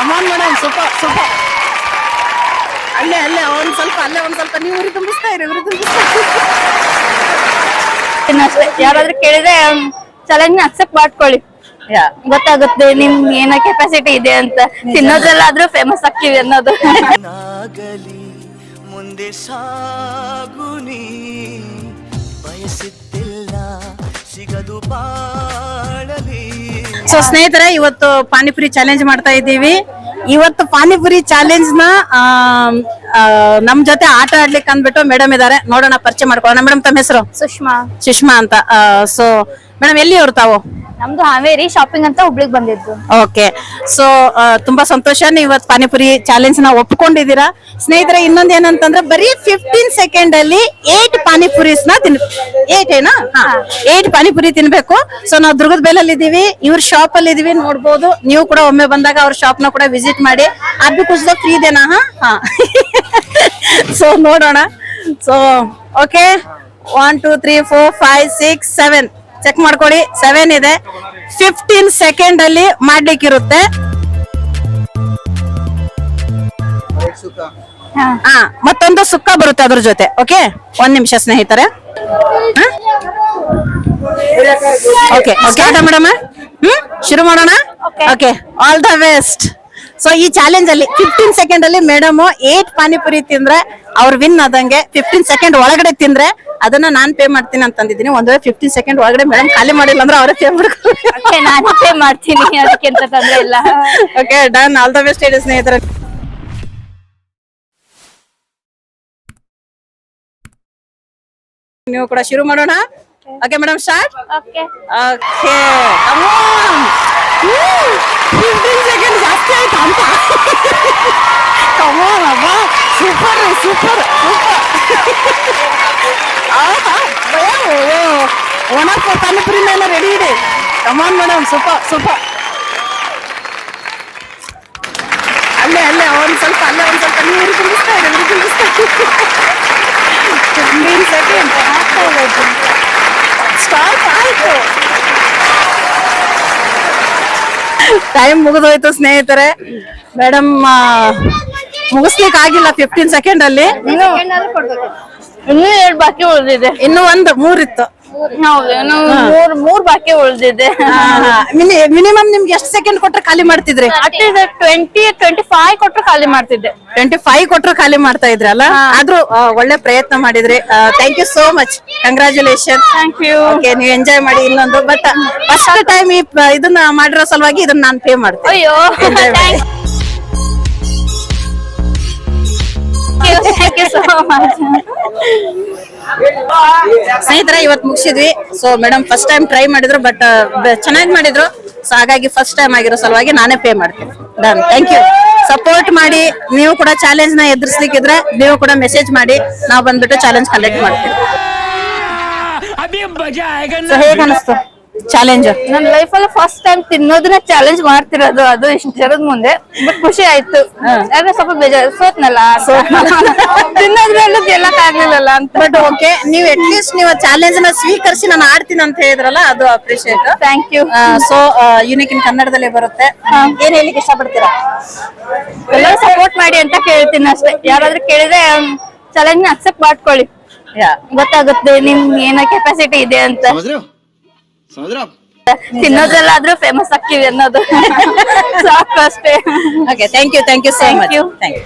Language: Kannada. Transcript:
ಕಮಾನ್ ಮೇಡಮ್ ಸ್ವಲ್ಪ ಸ್ವಲ್ಪ. ಅಲ್ಲೇ ಅಲ್ಲೇ ಒಂದ್ ಸ್ವಲ್ಪ ಅಲ್ಲೇ ಒಂದ್ ಸ್ವಲ್ಪ. ನೀವು ಉರಿ ತುಂಬಿಸ್ತಾ ಇರಿ ಉರಿ ತುಂಬಿಸ್ತಾ. ಅಷ್ಟೇ ಯಾರಾದ್ರೂ ಕೇಳಿದ್ರೆ ಚಾಲೆಂಜ್ ಅಕ್ಸೆಪ್ಟ್ ಮಾಡ್ಕೊಳ್ಳಿ. ಯಾ. ಗೊತ್ತಾಗುತ್ತೆ ನಿಮ್ ಏನ ಕೆಪಾಸಿಟಿ ಇದೆ ಅಂತ. ತಿನ್ನೋದ್ರಲ್ಲಾದ್ರೂ ಫೇಮಸ್ ಆಗ್ತೀವಿ ಅನ್ನೋದು. ನಾಗಲಿ ಮುಂದೆ ಸಾಗುನಿ ಬಯಸುತ್ತಿಲ್ಲ ಸಿಗದು ಬಾಳಲಿ. ಸೊ ಸ್ನೇಹಿತರೆ ಇವತ್ತು ಪಾನಿಪುರಿ ಚಾಲೆಂಜ್ ಮಾಡ್ತಾ ಇದ್ದೀವಿ. ಇವತ್ತು ಪಾನಿಪುರಿ ಚಾಲೆಂಜ್ನ ನಮ್ ಜೊತೆ ಆಟ ಆಡ್ಲಿಕ್ಕೆ ಅಂದ್ಬಿಟ್ಟು ಮೇಡಮ್ ಇದಾರೆ. ನೋಡೋಣ ಪರಿಚಯ ಮಾಡ್ಕೊಳ್ಳೋಣ. ಮೇಡಮ್ ತಮ್ಮ ಹೆಸರು? ಸುಷ್ಮಾ. ಸುಷ್ಮಾ ಅಂತ. ಸೊ ಮೇಡಮ್ ಎಲ್ಲಿ ಅವ್ರು ತಾವು? ನಮ್ದು ಹಾವೇರಿ ಶಾಪಿಂಗ್ ಅಂತ ಹುಬ್ಳಿಗ್ ಬಂದಿದ್ದು. ಓಕೆ ಸೊ ತುಂಬಾ ಸಂತೋಷ. ನೀವು ಪಾನಿಪುರಿ ಚಾಲೆಂಜ್ನ ಒಪ್ಕೊಂಡಿದ್ದೀರಾ? ಸ್ನೇಹಿತರೆ, ಇನ್ನೊಂದ್ ಏನಂತಂದ್ರೆ, ಬರೀ ಫಿಫ್ಟೀನ್ ಸೆಕೆಂಡ್ ಅಲ್ಲಿ ಏಟ್ ಪಾನಿಪುರೀಸ್ನ ತಿನ್ ಏಟ್ ಏನಾ? ಏಟ್ ಪಾನಿಪುರಿ ತಿನ್ಬೇಕು. ಸೊ ನಾವು ದುರ್ಗದ ಬೇಲಲ್ಲಿ ಇದೀವಿ. ಇವ್ರ ಶಾಪ್ ಅಲ್ಲಿ ಇದೀವಿ. ನೋಡ್ಬೋದು. ನೀವು ಕೂಡ ಒಮ್ಮೆ ಬಂದಾಗ ಅವ್ರ ಶಾಪ್ನ ಕೂಡ ವಿಸಿಟ್ ಮಾಡಿ. ಅದು ಕುಸ್ದ ಫ್ರೀ ಇದೇನಾ ಹಾ. ಹಾ. ಸೊ ನೋಡೋಣ. So okay one two three four five six seven check ಮಾಡ್ಕೊಳ್ಳಿ. ಸೆವೆನ್ ಇದೆ. ಫಿಫ್ಟೀನ್ ಸೆಕೆಂಡ್ ಅಲ್ಲಿ ಮಾಡ್ಲಿಕ್ಕಿರುತ್ತೆ ಹಾ. ಮತ್ತೊಂದು ಸುಕ್ಕ ಬರುತ್ತೆ ಅದ್ರ ಜೊತೆ ಓಕೆ ಒಂದ್ ನಿಮಿಷ ಸ್ನೇಹಿತರೆ. Okay okay madam hmm? ಶುರು ಮಾಡೋಣ? Okay all the best so ಈ ಚಾಲೆಂಜ್ ಅಲ್ಲಿ ಫಿಫ್ಟೀನ್ ಸೆಕೆಂಡ್ ಅಲ್ಲಿ ಮೇಡಮ್ ಏಟ್ ಪಾನಿಪುರಿ ತಿಂದ್ರೆ ಅವ್ರು ವಿನ್ ಆದಂಗೆ ಫಿಫ್ಟೀನ್ ಸೆಕೆಂಡ್ ಒಳಗಡೆ ತಿಂದ್ರೆ ಅದನ್ನ ನಾನ್ ಪೇ ಮಾಡ್ತೀನಿ ಅಂತಂದಿದ್ದೀನಿ ಒಂದ್ ವೇಳೆ ಫಿಫ್ಟೀನ್ ಸೆಕೆಂಡ್ ಒಳಗಡೆ ಮೇಡಮ್ ಖಾಲಿ ಮಾಡಿಲ್ಲ ಅಂದ್ರೆ ಅವರೇ ಪೇ ಮಾಡ್ಕೊಂಡು ನಾನು ಪೇ ಮಾಡ್ತೀನಿ. ಅದಕ್ಕೆ ಅಂತ ತೊಂದ್ರೆ ಇಲ್ಲ. Okay done all the best ಇದೆ ಸ್ನೇಹಿತರೆ. ನೀವು ಕೂಡ ಶುರು ಮಾಡೋಣ? Okay madam start okay okay super super ಒಣ ಪಾನಿಪುರಿ ಮೇಲೆ ರೆಡಿ ಇದೆ. ಕಮಾನ್ ಮೇಡಮ್ ಸೂಪರ್ ಸೂಪರ್ ಅಲ್ಲೇ ಅಲ್ಲೇ, ಒಂದ್ ಸ್ವಲ್ಪ, ಅಲ್ಲೇ ಒಂದ್ ಸ್ವಲ್ಪ. ಇದೆ ಉರಿ ತುಂಬಿಸ್ತಾ ಇರಿ ಉರಿ ತುಂಬಿಸ್ತಾ ಫಿಫ್ಟೀನ್ ಸೆಕೆಂಡ್ ಸ್ಟಾರ್ಟ್ ಆಯ್ತು. ಟೈಮ್ ಮುಗಿದೋಯ್ತು ಸ್ನೇಹಿತರೆ. ಮೇಡಮ್ ಮುಗಿಸ್ಲಿಕ್ಕೆ ಆಗಿಲ್ಲ ಫಿಫ್ಟೀನ್ ಸೆಕೆಂಡ್ ಅಲ್ಲಿ. ಇನ್ನೂ ಎರಡು ಬಾಕಿ ಉಳಿದಿದೆ. ಇನ್ನು ಒಂದು ಮೂರಿತ್ತು. ಹೌದು ಇನ್ನು ಮೂರ್ ಮೂರ್ ಬಾಕಿ ಉಳಿದಿದೆ. ಮಿನಿಮಮ್ ನಿಮ್ಗೆ ಎಷ್ಟು ಸೆಕೆಂಡ್ ಕೊಟ್ರೆ ಖಾಲಿ ಮಾಡ್ತಿದ್ರಿ? ಟ್ವೆಂಟಿ ಟ್ವೆಂಟಿ ಫೈವ್ ಕೊಟ್ಟರು ಖಾಲಿ ಮಾಡ್ತಿದ್ದೆ. ಟ್ವೆಂಟಿ ಫೈವ್ ಕೊಟ್ರು ಖಾಲಿ ಮಾಡ್ತಾ ಇದ್ರಲ್ಲ ಆದ್ರೂ ಒಳ್ಳೆ ಪ್ರಯತ್ನ ಮಾಡಿದ್ರಿ. Thank you so much congratulation thank you okay ನೀವು ಎಂಜಾಯ್ ಮಾಡಿ ಇನ್ನೊಂದು ಬಟ್ ಫಸ್ಟ್ ಟೈಮ್ ಇದನ್ನ ಮಾಡಿರೋ ಸಲುವಾಗಿ ಇದನ್ನ ನಾನು ಪೇ ಮಾಡ್ತೀನಿ. ಅಯ್ಯೋ. ಥ್ಯಾಂಕ್ ಯು ಸೋ ಮಚ್ ಸ್ನೇಹಿತರೆ ಇವತ್ತು ಮುಗಿಸಿದ್ವಿ. So madam first time try ಮಾಡಿದ್ರು ಬಟ್ ಚೆನ್ನಾಗಿ ಮಾಡಿದ್ರು. ಸೊ ಹಾಗಾಗಿ ಫಸ್ಟ್ ಟೈಮ್ ಆಗಿರೋ ಸಲುವಾಗಿ ನಾನೇ ಪೇ ಮಾಡ್ತೀನಿ. ಡನ್ ಥ್ಯಾಂಕ್ ಯು ಸಪೋರ್ಟ್ ಮಾಡಿ. ನೀವು ಕೂಡ ಚಾಲೆಂಜ್ನ ಎದುರಿಸ್ಲಿಕ್ಕಿದ್ರೆ ನೀವು ಕೂಡ ಮೆಸೇಜ್ ಮಾಡಿ. ನಾವು ಬಂದ್ಬಿಟ್ಟು ಚಾಲೆಂಜ್ ಕಲೆಕ್ಟ್ ಮಾಡ್ತೀವಿ. ಸೊ ಹೇಗೆ ಅನಿಸ್ತು? ಚಾಲೆಂಜ್ ನನ್ನ ಅಲ್ಲಿ ಫಸ್ಟ್ ಟೈಮ್ ತಿನ್ನೋದನ್ನ ಚಾಲೆಂಜ್ ಮಾಡ್ತಿರೋದು ಅದು ಇಷ್ಟು ಜನದ ಮುಂದೆ. ಬಟ್ ಖುಷಿ ಆಯ್ತು. ಆದ್ರೆ ಸ್ವಲ್ಪ ಬೇಜಾರು ಸೋತ್ನಲ್ಲ? ತಿನ್ನೋದ್ರಲ್ಲೂ ಗೆಲ್ಲಕ್ ಆಗ್ಲಿಲ್ಲಲ್ಲ ಅಂತ. ಬಟ್ ಓಕೆ ನೀವು ಅಟ್ಲೀಸ್ಟ್ ನೀವು ಚಾಲೆಂಜ್ನ ಸ್ವೀಕರಿಸಿ ನಾನು ಆಡ್ತೀನಿ ಅಂತ ಹೇಳಿದ್ರಲ್ಲ ಅದು appreciate thank you so unique in ಕನ್ನಡದಲ್ಲಿ ಬರುತ್ತೆ. ಏನ್ ಹೇಳಿಕ್ ಇಷ್ಟಪಡ್ತೀರಾ? ಎಲ್ಲರೂ ಸಪೋರ್ಟ್ ಮಾಡಿ ಅಂತ ಕೇಳ್ತೀನಿ ಅಷ್ಟೇ. ಯಾರಾದ್ರೂ ಕೇಳಿದ್ರೆ ಚಾಲೆಂಜ್ ಅಕ್ಸೆಪ್ಟ್ ಮಾಡ್ಕೊಳ್ಳಿ. ಯಾ ಗೊತ್ತಾಗುತ್ತೆ ನಿಮ್ ಏನೋ ಕೆಪಾಸಿಟಿ ಇದೆ ಅಂತ. ತಿನ್ನೋದ್ರಲ್ಲಾದ್ರೂ ಫೇಮಸ್ ಆಗ್ತೀವಿ ಅನ್ನೋದು. ಸಾಕು ಅಷ್ಟೇ. Okay thank you thank you so much. Thank you